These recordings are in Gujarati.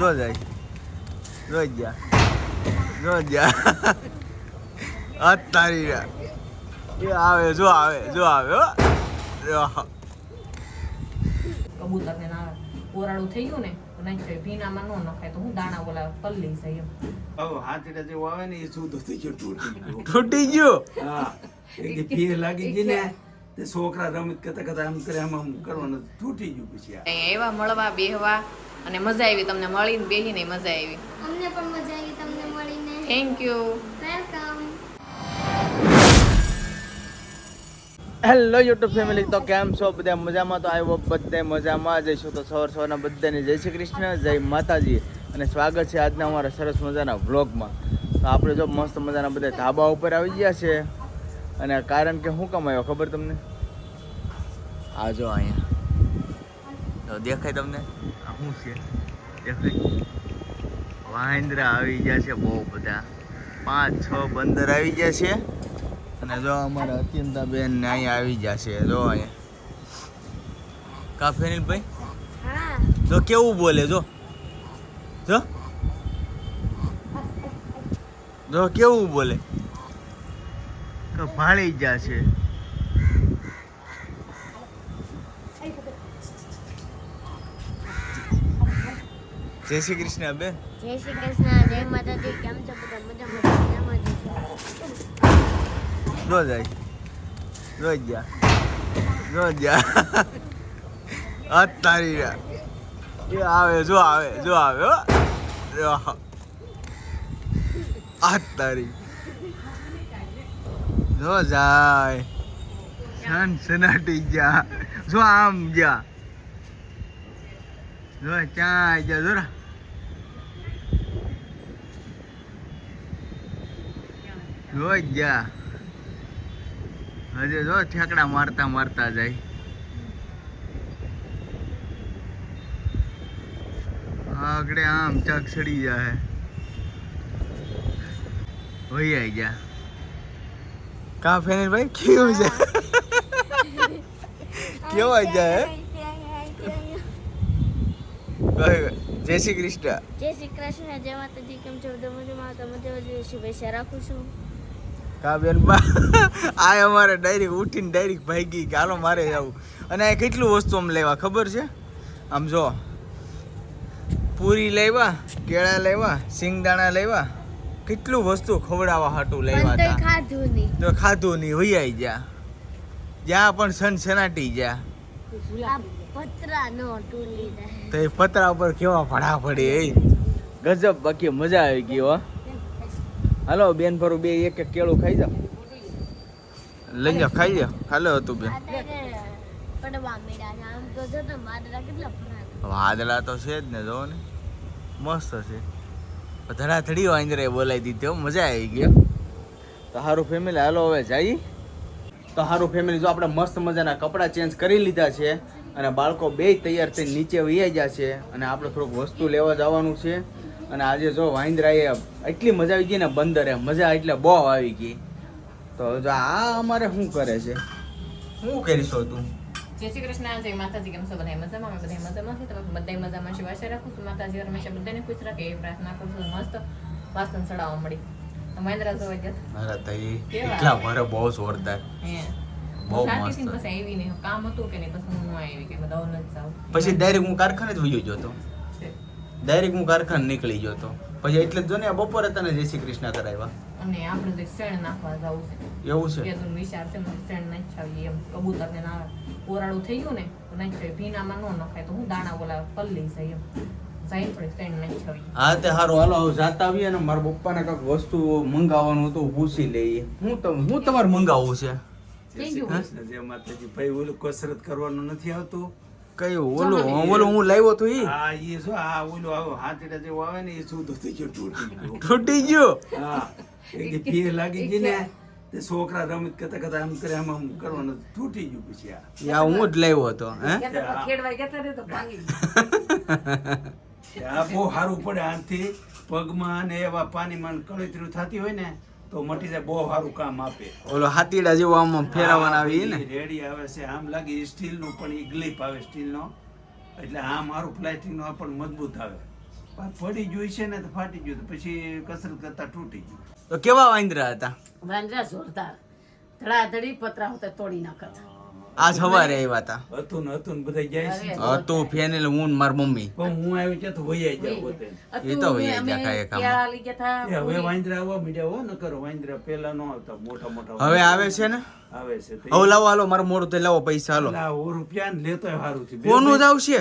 જો જાય. જો જા જો જા આ તારી રા. એ આવે જો આવે જો આવે હો. જો. કબૂતર ને ના કોરાડું થઈ ગયું ને તો થાય ભીનામાં ન નખાય તો હું દાણા બોલા પલ્લી જાય એમ હવે હાથીડા જેવું આવે ને એ શું થઈ ગયો તૂટી ગયો. તૂટી ગયો? હા. એ કે પીર લાગી ગઈ ને તે છોકરા રમત કરતા કરતા આમ કરે આમ આમ કરવાનું તૂટી ગયું પછી આ. એવા મળવા બેહવા અને મજા આવી તમને મળીને બેહીને મજા આવી. અમને પણ મજા આવી તમને મળીને. Thank you welcome hello YouTube family તો કેમ છો? બધા મજામાં? તો આવ્યો બધે મજામાં જઈશું તો સવાર સવારના બધાને જય શ્રી કૃષ્ણ જય માતાજી. અને સ્વાગત છે આજના અમારા સરસ મજાના વ્લોગમાં તો આપણે જો મસ્ત મજાના બધા ધાબા ઉપર આવી ગયા છે. અને કારણ કે શું કમાયો ખબર તમને? આ જો અહીંયા. તો દેખાય તમને? શું છે? દેખાય વાંદરા આવી ગયા છે બહુ બધા. પાંચ છ બંદર આવી ગયા છે. અને જો અમારા અત્યંતા બેન ને અહીંયા આવી ગયા છે. જો અહીંયા. કા ફેનિલભાઈ? હા. જો કેવું બોલે જો. જો. જો કેવું બોલે? કે ભાળી ગયા છે. જય શ્રી કૃષ્ણ બેન. જય શ્રી કૃષ્ણ. જય માતાજી. કેમ છો બધા? મજામાં મજામાં જ જો જાય. જો જા. જો જા. આ તારી રા. એ આવે જો આવે જો આવે હો. આ તારી. જો જાય. સન સનાટી જા. જો આમ જા. જો ચાય જા જો જો જા હજુ જો ઠેકડા મારતા મારતા જાય. આગળે આમ ચાક સડી જાય હોય આઈ ગયા. કા ફેનિલ ભાઈ? કેવું છે? કેવો આઈ જાય જય શ્રી કૃષ્ણ. જય શ્રી કૃષ્ણ. જય માતાજી કેમ છો? મજામાં? તો મજામાં જ શુભેચ્છા રાખું છું. કા બેન આ અમારે ડાયરેક્ટ ઉઠીને ડાયરેક્ટ ભાગી કે હાલો મારે જવું અને આ કેટલું વસ્તુ આમ લેવા? ખબર છે? આમ જો. પૂરી લેવા કેળા લેવા સિંગદાણા લેવા. કેટલું વસ્તુ ખવડાવવા હાટું લેવા હતા ખાધું નહીં. તો ખાધું નહીં વૈયાઈ જા જ્યાં પણ સન સનાટી જા પતરા નો તો એ પતરા ઉપર કેવા ભડા પડી ગજબ બાકી મજા આવી ગઈ હો. હાલો બેન ભરું બે એક એક કેળું ખાઈ જાઓ. લઈ જાઓ ખાઈ જાઓ. હાલો હતું બેન. વાદળા તો છે જ ને જો ને. મસ્ત છે. ધડાધડી વાંદરે બોલાવી દીધી મજા આવી ગયો તો સારું ફેમિલી હાલો હવે જઈ તો સારું ફેમિલી જો આપણે મસ્ત મજાના કપડાં ચેન્જ કરી લીધા છે અને બાળકો બે તૈયાર થઈને નીચે વૈયા ગયા છે અને આપણે થોડુંક વસ્તુ લેવા જવાનું છે. અને આજે જો વાંદરાએ એટલી મજા આવી ગઈ ને બંદરે મજા એટલે બહુ આવી ગઈ. તો જો આ અમારે શું કરે છે? શું કરીશો તું? જય શ્રી કૃષ્ણ જય માતાજી કેમ છો? બધા મજામાં? અમે બધા મજામાં છે તમે બધા મજામાં છે. આશા રાખું છું. માતાજી હંમેશા બધાને ખુશ રાખે. એ પ્રાર્થના કરું છું. મસ્ત વાસણ સડાવવા મળી. તો મહેન્દ્ર જોવા ગયા મારા તઈ? એટલા ભરે બહુ જોરદાર. હે. બહુ સાચી મસ્ત. પછી આવી નહીં. કામ હતું કે નહીં? પછી હું આવી કે બધા નથી જાવ પછી ડાયરેક્ટ હું કારખાને જ વયો જતો. ડાયરેક્ટ હું કારખાને નીકળી ગયો હતો. પછી એટલે જ જો ને આ બપોરે તને જય શ્રી કૃષ્ણ કરાવ્યા. અને આપણે જે શેણ નાખવા જવું છે. એવું છે? કે તું વિચાર છે મને શેણ નાખાવી એમ. કબૂતર ને ના કોરાડું થઈ ગયું ને તો નાખાવી ભીનામાં ન નખાય તો હું દાણા બોલા પલ્લી જાય એમ. હા તે હારું. હાલો હવે જાતા આવીએ ને મારા પપ્પાને કાંઈક વસ્તુ મંગાવવાનું હતું પૂછી લઈએ. હું હું તમારે મંગાવવું છે? શ્રી માતાજી ભાઈ ઓલું કસરત કરવાનું નથી આવતું. કયું? ઓલું ઓલું હું લાવ્યો તો ઈ? હા એ શું આ ઓલું આવો હાથીડા જે આવે ને એ શું તો થઈ ગયો તૂટી ગયો. તૂટી ગયો? હા એ કે પીર લાગી ગઈ ને તે છોકરા રમત કરતા કરતા આમ કરે આમ આમ કરવાનું તૂટી ગયું પછી આ. હું જ લાવ્યો હતો હે? ખેડવા ગયા તો ભાંગી આ બહુ સારું પડે આનથી પગમાં ને એવા પાણીમાં કળતરું થતી હોય ને તો મટી જાય બહુ સારું કામ આપે. ઓલો હાથીડા જેવો આમ ફેરવાના ફેરવવાના આવી ને? રેડી આવે છે. આમ લાગે સ્ટીલનું પણ ઈ ગ્લિપ આવે સ્ટીલ નો એટલે આમ મારું પ્લાસ્ટિક નો પણ મજબૂત આવે. પણ પડી જોઈ છે ને તો ફાટી ગયું તો પછી કસરત કરતા તૂટી ગયું. તો કેવા વાંદરા હતા? વાંદરા જોરદાર. ધડાધડી પતરા હોતા તોડી નાખત. આજ સવારે આવ્યા હતા હતું ને હતું ને બધા જાય છે. હતું ફેનેલ હું માર મમ્મી. પણ હું આવી ત્યાં તો વૈયા જાવ એ તો વહી જાય કાય કામ. ગયા હવે વાંદરા આવવા મીડ્યા હો ન કરો વાંદરા પેલા નો આવતા મોટા મોટા હવે આવે છે ને? આવે છે હવે લાવો હાલો મારું મોડું તે લાવો પૈસા હાલો. લાવો રૂપિયા ને લેતો સારું છે કોનું જ આવશે?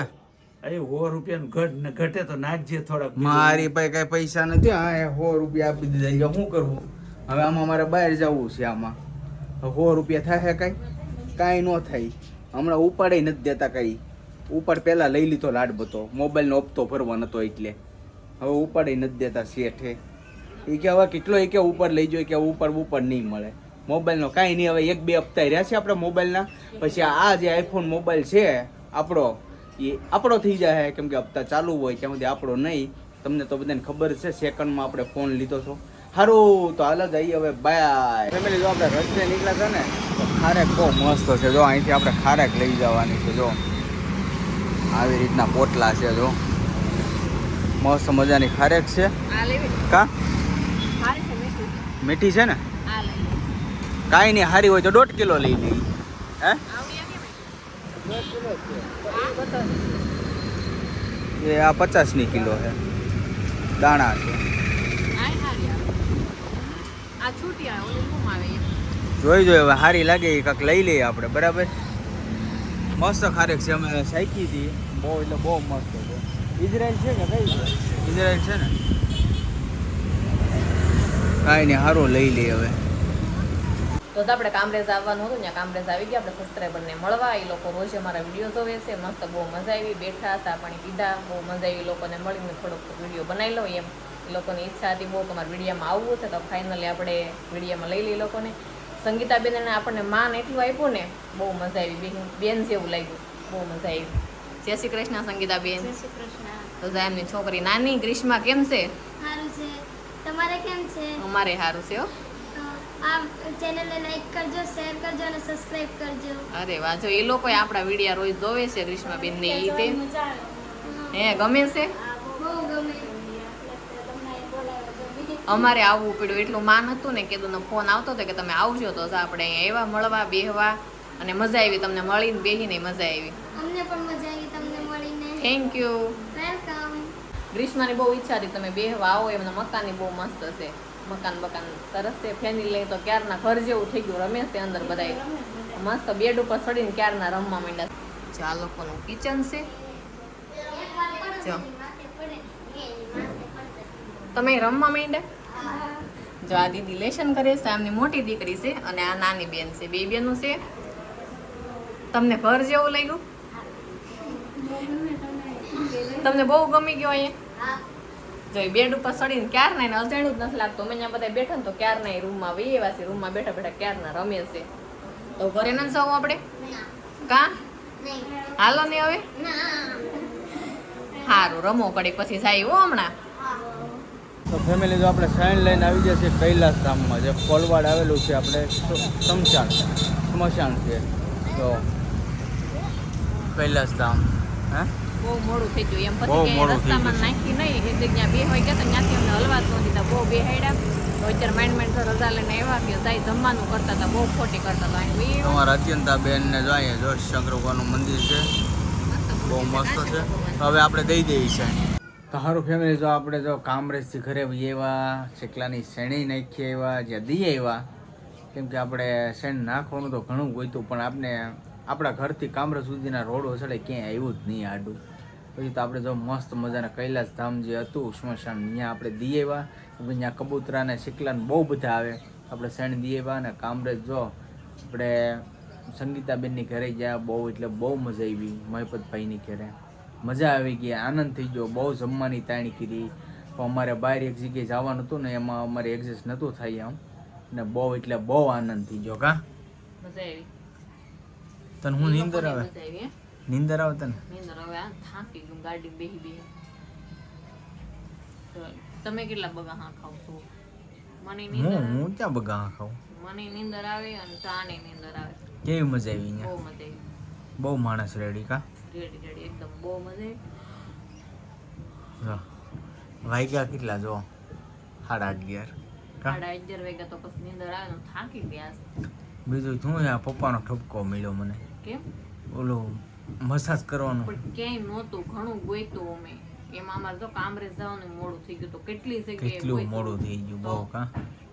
એ સો રૂપિયા ઘટ ને ઘટે તો નાખજે થોડાક મારી પાસે કઈ પૈસા નથી. હા રૂપિયા આપી દીધા. શું કરવું હવે આમાં મારે બહાર જવું છે આમાં. સો રૂપિયા થાય કઈ? કાંઈ ન થાય. હમણાં ઉપાડે નથી દેતા કાંઈ. ઉપાડ પહેલાં લઈ લીધો લાડ બધો મોબાઈલનો હપ્તો ભરવા નહોતો એટલે. હવે ઉપાડે નથી દેતા શેઠે. એ કે હવે કેટલો એ કે ઉપર લઈ જાય કે ઉપર ઉપર નહીં મળે. મોબાઈલનો કાંઈ નહીં, હવે એક બે હપ્તા રહ્યા છે આપણા મોબાઈલના. પછી આ જે આઈફોન મોબાઈલ છે, આપણો, એ આપણો થઈ જાય કેમ કે હપ્તા ચાલુ હોય, ત્યાં સુધી આપણો નહીં. તમને તો બધાને ખબર છે, સેકન્ડમાં આપણે ફોન લીધો છો. સારું તો હાલ જઈએ હવે. બાય. ફેમિલી જો આપણે રસ્તે નીકળ્યા છે ને. ખારેક બહુ મસ્ત છે. જો અહીંથી આપણે ખારેક લઈ જવાની છે જો. આવી રીતના પોટલા છે જો. મસ્ત મજાની ખારેક છે. કા? મીઠી. મીઠી છે ને? આ લઈ લે કાંઈ નહીં સારી હોય તો દોઢ કિલો લઈ લઈ હે? એ આ પચાસની કિલો છે. દાણા છે. આ હારી છૂટી આવે ઓલી આવે? એ. જોઈ જોઈ હવે સારી લાગે એ કાંક લઈ લઈએ આપણે બરાબર? મસ્ત ખારેક છે અમે સાઈકી હતી. બહુ એટલે બહુ મસ્ત છે. ઇઝરાયલ છે કે કઈ છે? ઇઝરાયલ છે ને. કાંઈ નહીં સારું લઈ લઈએ હવે. તો આપણે કામરેજ આવવાનું હતું ને કામરેજ આવી ગયા આપણે સબસ્ક્રાઈબરને મળવા. એ લોકો રોજ અમારા વીડિયો જોવે છે મસ્ત બહુ મજા આવી બેઠા હતા પાણી પીધા બહુ મજા આવી. એ લોકોને મળીને થોડોક વીડિયો બનાવી લો એમ. એ લોકોની ઈચ્છા હતી બહુ તમારા વિડીયામાં આવવું છે તો ફાઇનલી આપણે વિડીયામાં લઈ લઈએ એ લોકોને અને આપણને માન એટલું આપ્યું ને બહુ મજા આવી. બેન બેન જેવું લાગ્યું. બહુ મજા આવી. જય શ્રી કૃષ્ણ સંગીતાબેન. જય શ્રી કૃષ્ણ. તો જા એમની છોકરી. નાની ગ્રીષ્મા કેમ છે? સારું છે. તમારે કેમ છે? અમારે સારું છે હો. આ ચેનલને લાઈક કરજો શેર કરજો અને સબસ્ક્રાઇબ કરજો. અરે વાહ જો એ લોકો આપણા વિડિયા રોજ જોવે છે ગ્રીષ્માબેન ને ઈ તે. હે ગમે છે? બહુ ગમે. અમારે આવવું પડ્યું. એટલું માન હતું ને કીધું ફોન આવતો હતો કે તમે આવજો તો આપણે અહીંયા એવા મળવા બેહવા. અને મજા આવી તમને મળીને બેહીને મજા આવી. અમને પણ મજા આવી તમને મળીને. થેન્ક યુ વેલકમ ગ્રીષ્માની બહુ ઈચ્છા હતી તમે બેહવા આવો એમના મકાનની બહુ મસ્ત છે મકાન બકાન સરસ છે ફેમિલી લઈ તો ક્યારના ઘર જેવું થઈ ગયું રમેશ તે અંદર બધાય. મસ્ત બેડ ઉપર ચડીને ક્યારના રમવા માંડ્યા. જો આ લોકોનું કિચન છે. જો. તમે રમવા માંડ્યા? જો આ દીદી લેશન કરે છે આમની મોટી દીકરી છે અને આ નાની બેન છે. બે બેનું છે. તમને ઘર જેવું લાગ્યું? તમને બહુ ગમી ગયો અહીંયા? જો બેડ ઉપર ચડીને ક્યાર ના અજાણ્યું જ નથી લાગતું. અમે અહીંયા બધા બેઠા ને તો ક્યાર ના રૂમમાં એવા છે રૂમમાં બેઠા બેઠા ક્યાર ના રમે છે. તો ઘરે ન જવું આપણે? કા? હાલો ને હવે? સારું રમો કડી પછી જાય હો હમણાં. તો ફેમિલી જો આપણે સાઈન લઈને આવી જશે કૈલાસ ધામમાં જે કોલવાડ આવેલું છે આપણે સમશાન સ્મશાન છે. તો કૈલાસ ધામ હે? બહુ મોડું થઈ ગયું. એમ પછી કે રસ્તામાં નાખી નહીં. એક જગ્યા બે હોય ગયા તો ત્યાંથી અમને હલવા જ ન બહુ બે હાડ્યા તો અત્યારે માઇન્ડ માઇન્ડ રજા લઈને આવ્યા કે જાય જમવાનું કરતા હતા બહુ ખોટી કરતા હતા. અત્યંતા બેનને જોઈએ જો શંકર ભગવાનનું મંદિર છે. બહુ મસ્ત છે. હવે આપણે દઈ દઈએ છે તો ફેમિલી જો આપણે જો કામરેજથી ઘરે એવા શેકલાની શેણી નાખી આવ્યા જ્યાં દઈ આવ્યા કેમ કે આપણે શેણ નાખવાનું તો ઘણું ગોઈતું પણ આપણે આપણા ઘરથી કામરેજ સુધીના રોડ વસડે ક્યાંય આવ્યું જ નહીં આડું. પછી તો આપણે જો મસ્ત મજાના કૈલાસ ધામ જે હતું સ્મશાન ત્યાં આપણે દઈ આવ્યા ત્યાં કબૂતરા અને શીકલાને બહુ બધા આવે. આપણે શેણ દઈ આવ્યા અને કામરેજ જો આપણે સંગીતાબેનની ઘરે ગયા, બહુ એટલે બહુ મજા આવી મહિપતભાઈની ઘરે. મજા આવી ગઈ આનંદ થઈ ગયો બહુ જમવાની તાણી કરી પણ અમારે બહાર એક જગ્યાએ જવાનું હતું ને એમાં અમારે એડજસ્ટ નહોતું થાય આમ. ને બહુ એટલે બહુ આનંદ થઈ ગયો કા? મજા આવી. તને હું નીંદર આવે? નિંદર આવે તને? નીંદર આવે થાકી ગયું ગાડી બેહી બેહી. તમે કેટલા બગા ખાવ છો? મને નીંદર હું. ક્યાં બગા ખાઉં? મને નીંદર આવે અને ચાને નીંદર આવે. કેવી મજા આવી બહુ મજા આવી. બહુ માણસ રેડી કા? રેડી રેડી એકદમ બહુ મજા વાગ્યા કેટલા જો? સાડા અગિયાર? સાડા અગિયાર વાગ્યા તો પછી નીંદર આવે થાકી ગયા બીજું શું આ પપ્પાનો ઠપકો મળ્યો મને. કેમ? ઓલું મસાજ કરવાનું. પણ ક્યાંય નહોતું ઘણું ગોઈતું અમે. એમાં અમારે જો કામરેજ જવાનું મોડું થઈ ગયું તો કેટલી જગ્યાએ કેટલું મોડું થઈ ગયું બહુ કા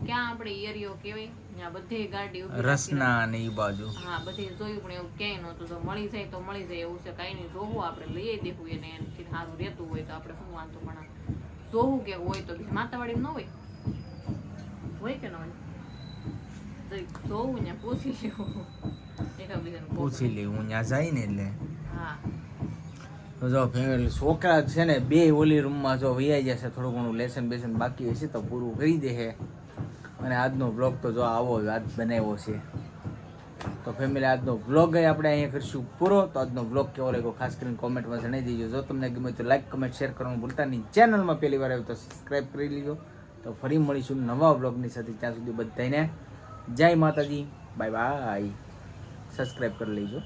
ક્યાં આપણે એરિયો કહેવાય? ત્યાં બધે ગાડી રસના ને એ બાજુ. હા બધે જોયું પણ એવું ક્યાંય નહોતું. તો મળી જાય તો મળી જાય એવું છે. કાંઈ નહીં જોવું આપણે લઈ દેવું એને. એનાથી સારું રહેતું હોય તો આપણે શું વાંધો પણ જોવું કે હોય તો બીજી માતાવાડી ન હોય? હોય કે ન હોય? જોવું ને પૂછી લેવું. પૂછી લેવું. ત્યાં જાય ને એટલે. હા. જો ફેમિલી છોકરા છે ને, બે ઓલી રૂમમાં જો વૈયા જશે થોડું ઘણું લેસન બેસન બાકી હશે તો પૂરું કરી દે અને આજનો બ્લોગ તો જો આવો આજ બનાવ્યો છે. તો ફેમિલી આજનો બ્લોગ આપણે અહીંયા કરીશું પૂરો. તો આજનો બ્લોગ કેવો લાગ્યો ખાસ કરીને કોમેન્ટમાં જણાવી દેજો. જો તમને ગમે તો લાઈક કમેન્ટ શેર કરવાનું ભૂલતા નહીં. ચેનલમાં પહેલી વાર આવ્યો તો સબસ્ક્રાઈબ કરી લીજો. તો ફરી મળીશું નવા વ્લોગની સાથે. ત્યાં સુધી બધાને જય માતાજી. બાય બાય સબસ્ક્રાઈબ કરી લેજો.